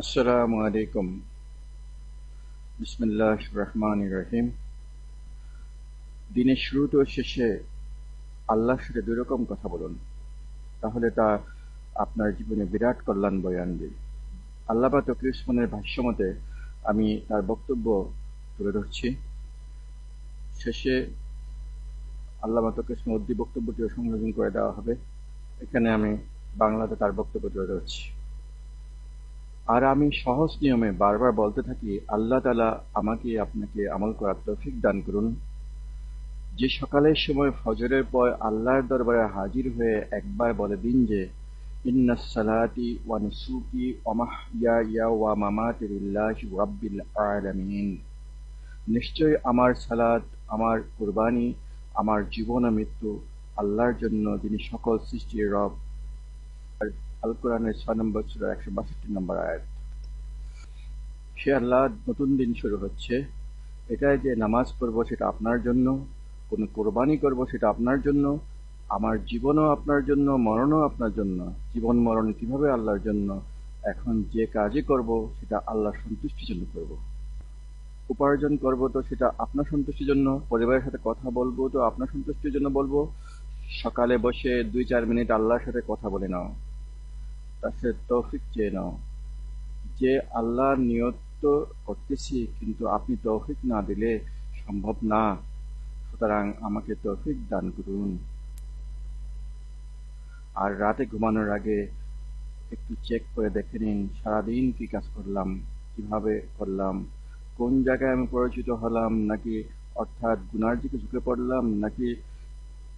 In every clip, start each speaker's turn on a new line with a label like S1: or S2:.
S1: আসসালামু আলাইকুম বিসমিল্লাহ রহমান রহিম দিনের শুরুতে ও শেষে আল্লাহর সাথে দুই রকম কথা বলুন। তাহলে তা আপনার জীবনে বিরাট কল্যাণ বয়ে আনবে। আল্লাহ বা তকির উসমানের ভাষ্য মতে আমি তার বক্তব্য তুলে ধরছি। শেষে আল্লাহ তকির উসমান উদ্দি বক্তব্যটিও সংযোজন করে দেওয়া হবে। এখানে আমি বাংলাতে তার বক্তব্য তুলে ধরছি। আর আমি সহজ নিয়মে বারবার বলতে থাকি, আল্লাহ তালা আমাকে, আপনাকে আমল করার তৌফিক দান করুন। যে সকালের সময় ফজরের পর আল্লাহর দরবারে হাজির হয়ে একবার বলে দিন যে, ইন্না সালাতি ওয়া নুসুকি ওয়া মাহইয়া ওয়া মামাতি লিল্লাহি রাব্বিল আলামিন। নিশ্চয় আমার সালাত, আমার কুরবানি, আমার জীবন মৃত্যু আল্লাহর জন্য যিনি সকল সৃষ্টির রব আল কোরআনের ছয় নম্বর ছিল একশো বাষট্টি নম্বর আয়াত। সে আল্লাহ নতুন দিন শুরু হচ্ছে। এটাই যে নামাজ পড়ব সেটা আপনার জন্য, কোনো কোরবানি করব সেটা আপনার জন্য, আমার জীবনও আপনার জন্য, মরণও আপনার জন্য, জীবন মরণ কীভাবে আল্লাহর জন্য, এখন যে কাজই করব সেটা আল্লাহর সন্তুষ্টির জন্য করব। উপার্জন করব তো সেটা আপনার সন্তুষ্টির জন্য, পরিবারের সাথে কথা বলব তো আপনার সন্তুষ্টির জন্য বলব, সকালে বসে দুই চার মিনিট আল্লাহর সাথে কথা বলে নাও। সাথে তৌফিক চেয়ে নাও। যে আল্লাহ নিয়ত করতেছি, কিন্তু আপনি তৌফিক না দিলে সম্ভব না। সুতরাং আমাকে তৌফিক দান করুন। আর রাতে ঘুমানোর আগে একটু চেক করে দেখে নিন, সারাদিন কি কাজ করলাম, কীভাবে করলাম, কোন জায়গায় আমি পরিচিত হলাম, নাকি অর্থাৎ গুনার দিকে ঝুঁকে পড়লাম, নাকি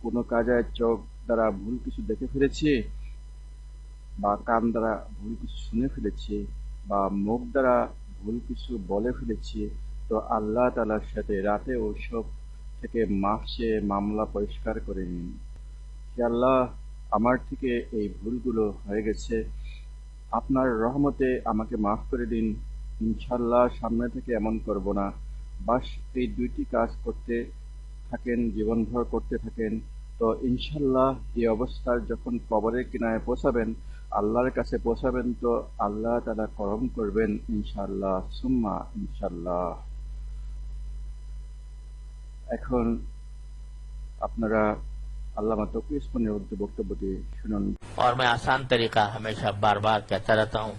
S1: কোনো কাজে চোখ দ্বারা ভুল কিছু দেখে ফেলেছি? বা কান দ্বারা ভুল কিছু শুনে ফেলেছি বা মুখ দ্বারা ভুল কিছু বলে ফেলেছি, তো আল্লাহ তালার সাথে রাতে ওসব থেকে মাফ চেয়ে মামলা পরিষ্কার করে নিন। আল্লাহ, আমার থেকে এই ভুলগুলো হয়ে গেছে। আপনার রহমতে আমাকে মাফ করে দিন। ইনশাল্লাহ সামনে থেকে এমন করব না। বাস, এই দুইটি কাজ করতে থাকেন, জীবনভর করতে থাকেন। তো ইনশাল্লাহ এই অবস্থার যখন কবরের কিনারে পৌঁছাবেন আল্লাহর কাছে পৌঁছাবেন তো আল্লাহ তারা করম করবেন ইনশাল্লাহ সুম্মা ইনশাল্লাহ এখন আপনারা اور میں آسان طریقہ ہمیشہ بار
S2: بار کہتا رہتا ہوں۔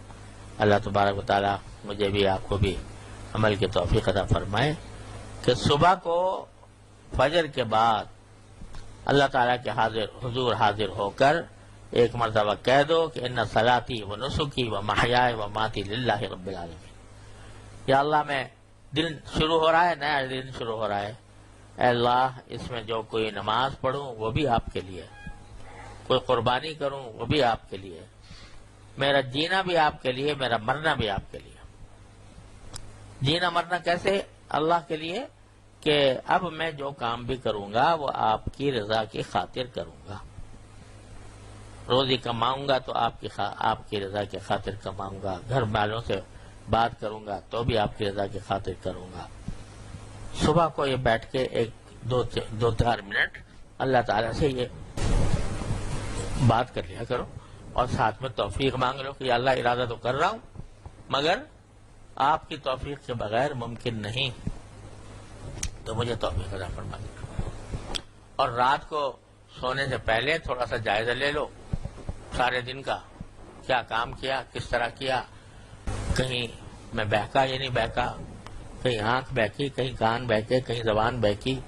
S2: اللہ تبارک و تعالیٰ مجھے بھی، آپ کو بھی عمل کی توفیق عطا فرمائے کہ صبح کو فجر کے بعد اللہ تعالیٰ کے حضور حاضر ہو کر ایک مرتبہ کہہ دو کہ ان سلاتی و نسخی و محیا و ماتی للہ رب العالمین یا اللہ، میں دن شروع ہو رہا ہے، نیا دن شروع ہو رہا ہے۔ اے اللہ، اس میں جو کوئی نماز پڑھوں، وہ بھی آپ کے لیے۔ کوئی قربانی کروں، وہ بھی آپ کے لیے۔ میرا جینا بھی آپ کے لیے، میرا مرنا بھی آپ کے لیے۔ جینا مرنا کیسے؟ اللہ کے لیے کہ اب میں جو کام بھی کروں گا، وہ آپ کی رضا کی خاطر کروں گا۔ روزی کماؤں گا تو آپ کی آپ کی رضا کی خاطر کماؤں گا۔ گھر والوں سے بات کروں گا تو بھی آپ کی رضا کی خاطر کروں گا۔ صبح کو یہ بیٹھ کے ایک دو, دو چار منٹ اللہ تعالیٰ سے یہ بات کر لیا کرو اور ساتھ میں توفیق مانگ لو کہ اللہ ارادہ تو کر رہا ہوں مگر آپ کی توفیق کے بغیر ممکن نہیں۔ تو مجھے توفیق ادا فرما اور رات کو سونے سے پہلے تھوڑا سا جائزہ لے لو۔ سارے دن کا کیا کام کیا، کس طرح کیا؟ کہیں میں بہکا یا نہیں بہکا؟ کہیں آنکھ بہکی، کہیں کان بہکے، کہیں زبان بہکی۔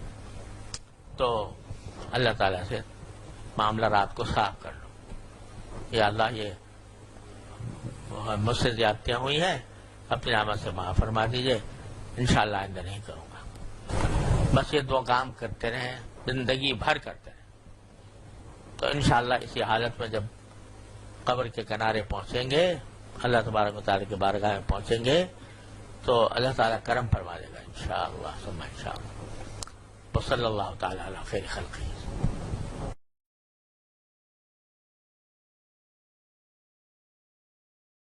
S2: تو اللہ تعالیٰ سے معاملہ رات کو صاف کر لو۔ یا اللہ، یہ مجھ سے زیادتیاں ہوئی ہیں، اپنی آمد سے معاف فرما دیجیے۔ انشاءاللہ آئندہ نہیں کروں گا۔ بس یہ دو کام کرتے رہیں، زندگی بھر کرتے رہیں۔ تو انشاءاللہ اسی حالت میں جب قبر کے کنارے پہنچیں گے، اللہ تبارک مطالعہ کے بارگاہ میں پہنچیں گے، تو اللہ تعالیٰ کرم فرما دے گا انشاءاللہ شاء اللہ صلی اللہ تعالیٰ علیہ خیر خلقی